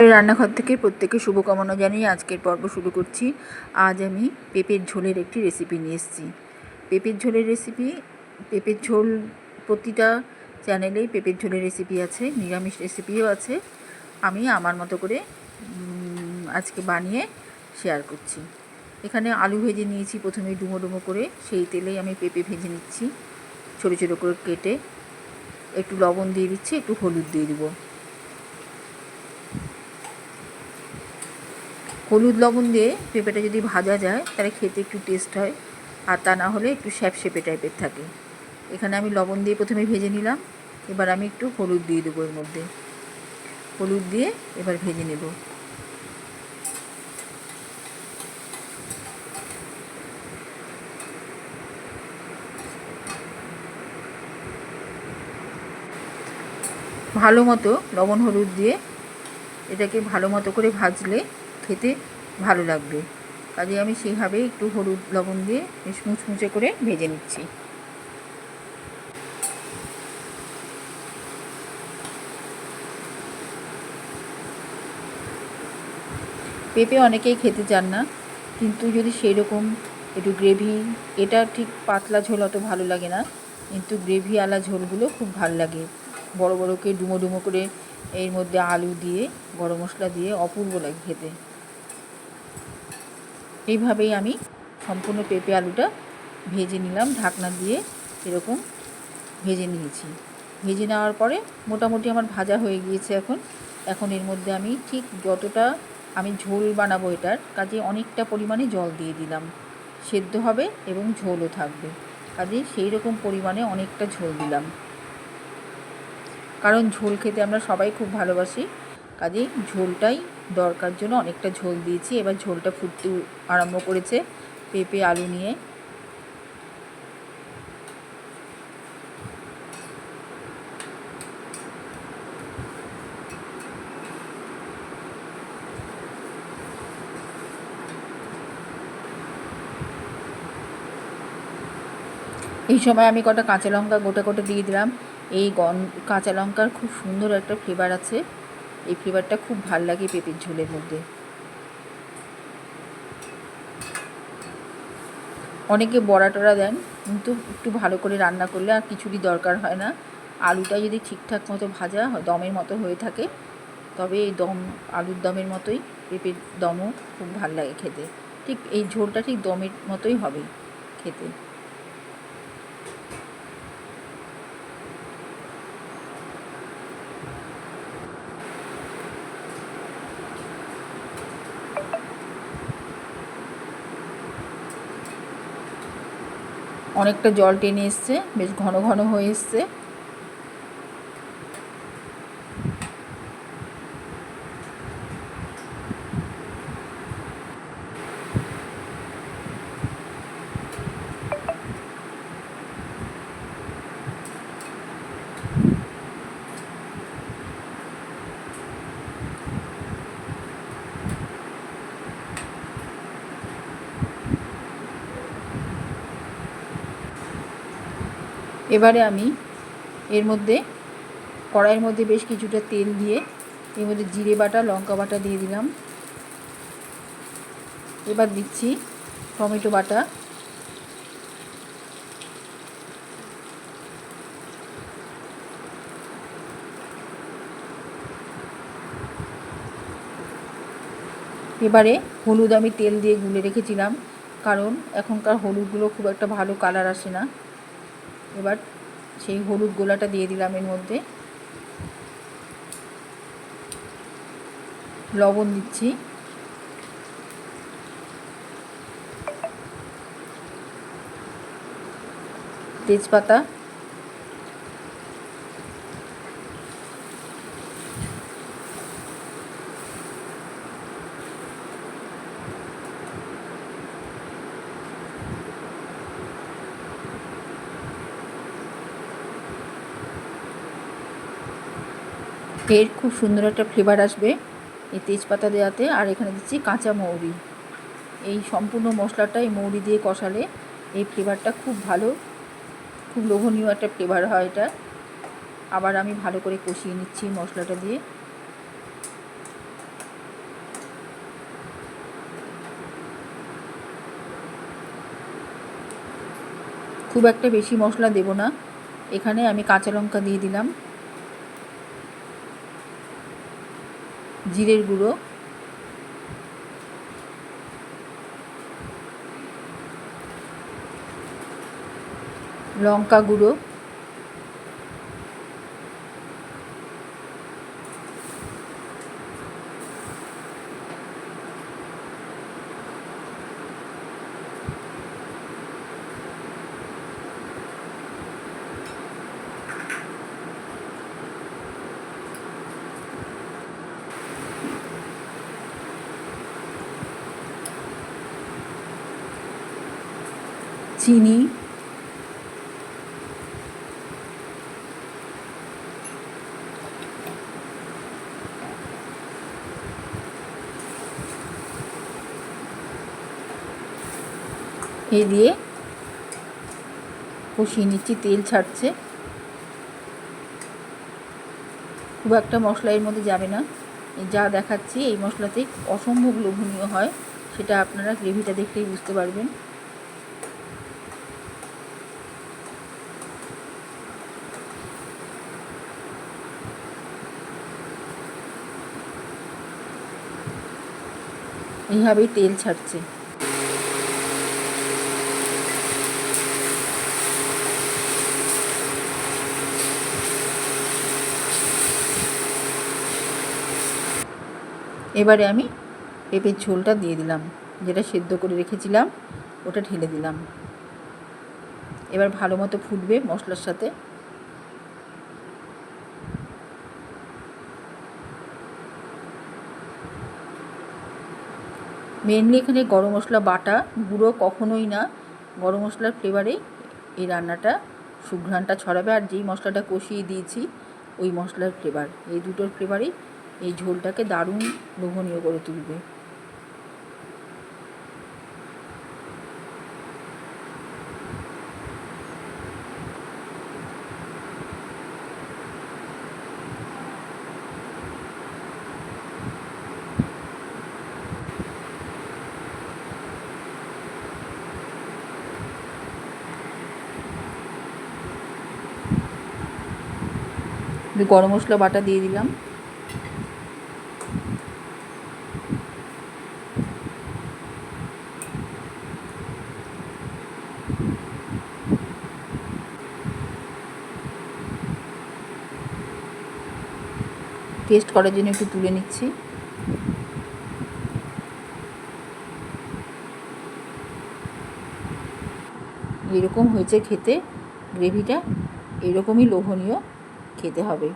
রান্নাঘর থেকে প্রত্যেকে শুভকামনা জানিয়ে আজকের পর্ব শুরু করছি। আজ আমি পেঁপের ঝোলের একটি রেসিপি নিয়ে এসেছি। পেঁপের ঝোলের রেসিপি পেঁপের ঝোল প্রতিটা চ্যানেলেই পেঁপের ঝোলের রেসিপি আছে, নিরামিষ রেসিপিও আছে। আমি আমার মতো করে আজকে বানিয়ে শেয়ার করছি। এখানে আলু ভেজে নিয়েছি, প্রথমে ডুমো ডুমো করে। সেই তেলেই আমি পেঁপে ভেজে নিচ্ছি। ছোটো ছোটো করে কেটে একটু লবণ দিয়ে দিচ্ছি, একটু হলুদ দিয়ে দেবো। হলুদ লবণ দিয়ে পেঁপেটা যদি ভাজা যায়, তাহলে খেতে একটু টেস্ট হয়। আর তা না হলে একটু স্যাপসেপে টাইপের থাকে। এখানে আমি লবণ দিয়ে প্রথমে ভেজে নিলাম। এবার আমি একটু হলুদ দিয়ে দেবো এর মধ্যে। হলুদ দিয়ে এবার ভেজে নেব। ভালো মতো লবণ হলুদ দিয়ে এটাকে ভালো মতো করে ভাজলে খেতে ভালো লাগবে। কাজে আমি সেইভাবে একটু হলুদ লবণ দিয়ে বেশ মুচমুচে করে ভেজে নিচ্ছি। পেঁপে অনেকেই খেতে চান না, কিন্তু যদি সেই রকম একটু গ্রেভি, এটা ঠিক পাতলা ঝোল অত ভালো লাগে না, কিন্তু গ্রেভি আলা ঝোলগুলো খুব ভালো লাগে। বড় বড়কে ডুমো ডুমো করে এর মধ্যে আলু দিয়ে, গরম মশলা দিয়ে অপূর্ব লাগে খেতে। এইভাবেই আমি সম্পূর্ণ পেঁপে আলুটা ভেজে নিলাম, ঢাকনা দিয়ে এরকম ভেজে নিয়েছি। ভেজে নেওয়ার পরে মোটামুটি আমার ভাজা হয়ে গিয়েছে এখন। এখন এর মধ্যে আমি ঠিক যতটা আমি ঝোল বানাবো এটার, কাজে অনেকটা পরিমাণে জল দিয়ে দিলাম। সেদ্ধ হবে এবং ঝোলও থাকবে। কাজে সেই রকম পরিমাণে অনেকটা ঝোল দিলাম। কারণ ঝোল খেতে আমরা সবাই খুব ভালোবাসি। কাজেই ঝোলটাই দরকার জন্য অনেকটা ঝোল দিয়েছি। এবার ঝোলটা ফুটতে আরম্ভ করেছে পেঁপে, আলু নিয়ে। এই সময় আমি কটা কাঁচা লঙ্কা গোটা গোটা দিয়ে দিলাম। এই গন, কাঁচা লঙ্কার খুব সুন্দর একটা ফ্লেভার আছে। এই ফ্লেভারটা খুব ভালো লাগে পেঁপের ঝোলের মধ্যে। অনেকে বড়া টড়া দেন, কিন্তু একটু ভালো করে রান্না করলে আর কিছুরই দরকার হয় না। আলুটা যদি ঠিকঠাক মতো ভাজা দমের মতো হয়ে থাকে, তবে এই দম, আলুর দমের মতোই পেঁপের দমও খুব ভালো লাগে খেতে। ঠিক এই ঝোলটা ঠিক দমের মতোই হবে খেতে। অনেকটা জল টেনে এসছে বেশ ঘন ঘন হয়ে এসছে। এবারে আমি এর মধ্যে কড়াইয়ের মধ্যে বেশ কিছুটা তেল দিয়ে এর মধ্যে জিরে বাটা, লঙ্কা বাটা দিয়ে দিলাম। এবার দিচ্ছি টমেটো বাটা। এবারে হলুদ আমি তেল দিয়ে গুলে রেখেছিলাম, কারণ এখনকার হলুদগুলো খুব একটা ভালো কালার আসে না। এবার সেই হলুদ গোলাটা দিয়ে দিলাম এর মধ্যে। লবণ দিচ্ছি। তেজপাতা। এর খুব সুন্দর একটা ফ্লেভার আসবে এই তেজপাতা দেওয়াতে। আর এখানে দিচ্ছি কাঁচা মৌরি। এই সম্পূর্ণ মশলাটা এই মৌরি দিয়ে কষালে এই ফ্লেভারটা খুব ভালো, খুব লোভনীয় একটা ফ্লেভার হয় এটা। আবার আমি ভালো করে কষিয়ে নিচ্ছি মশলাটা দিয়ে। খুব একটা বেশি মশলা দেব না। এখানে আমি কাঁচা লঙ্কা দিয়ে দিলাম। জিরের গুঁড়ো। লঙ্কা গুঁড়ো। চিনি। এ দিয়ে কষিয়ে নিচ্ছি, তেল ছাড়ছে। খুব একটা মশলা এর মধ্যে যাবে না। যা দেখাচ্ছি, এই মশলাতে অসম্ভব লোভনীয় হয়, সেটা আপনারা গ্রেভিটা দেখলেই বুঝতে পারবেন। এইভাবেই তেল ছাড়ছে। এবারে আমি পেঁপের ঝোলটা দিয়ে দিলাম, যেটা সেদ্ধ করে রেখেছিলাম, ওটা ঢেলে দিলাম। এবার ভালো মতো ফুটবে মশলার সাথে। মেনলি এখানে গরম মশলা, বাটা, গুঁড়ো কখনোই না। গরম মশলার ফ্লেভারে এই রান্নাটা, সুঘ্রাণটা ছড়াবে। আর যেই মশলাটা কষিয়ে দিয়েছি, ওই মশলার ফ্লেভার এই দুটোর ফ্লেভারেই এই ঝোলটাকে দারুণ লোভনীয় করে তুলবে। গরম মশলা বাটা দিয়ে দিলাম। টেস্ট করার জন্য একটু তুলে নিচ্ছি। এরকম হয়েছে খেতে। গ্রেভিটা এরকমই লোভনীয়। খেতে হবে।